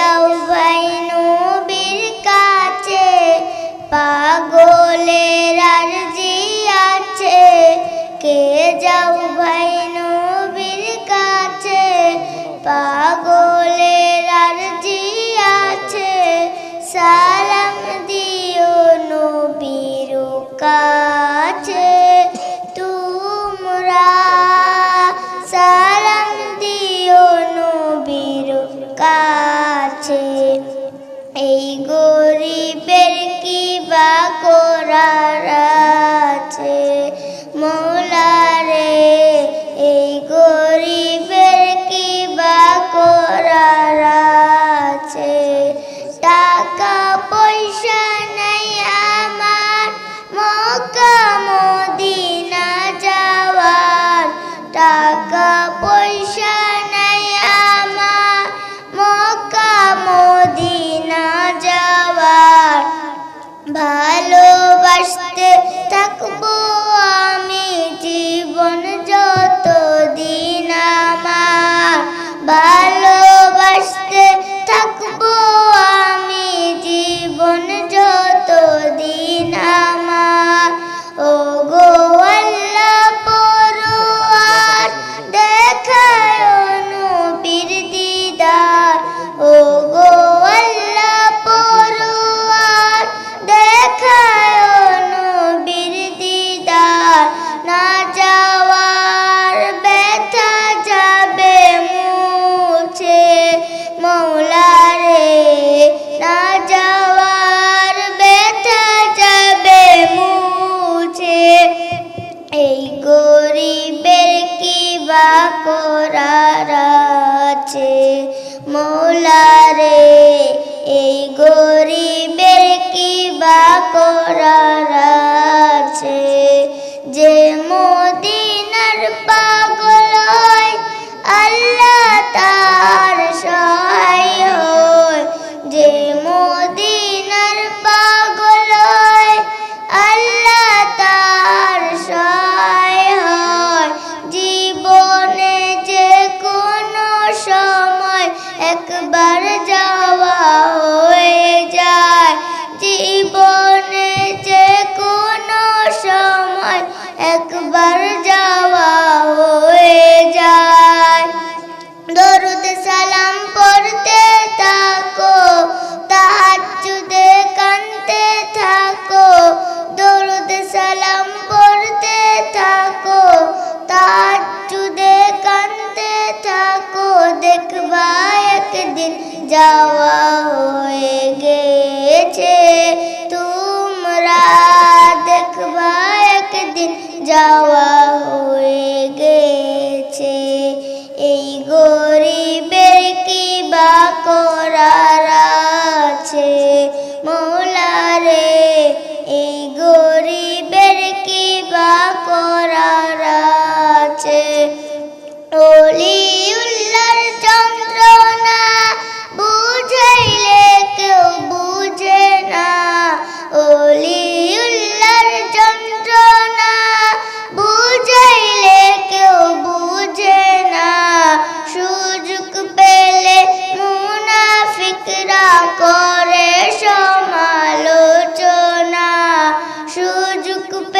দাও ভাই নবীর কাছে পাগলের আরজি আছে। কে যাও ভাই নবীর কাছে পাগল টাকা পয়সা নাই আমার মক্কা মদিনা যাওয়ার। টাকা পয়সা নাই আমার মক্কা মদিনা যাওয়ার। ভালোবাসতে থাকব আমি জীবন যত করার আছে। মোলারে এই গরিবের কি বা করার যে মোলা চুদে কানতে থাকো দেখবা একদিন যাওয়া হয়ে গেছে। তোমরা দেখবা একদিন যাওয়া preocupes.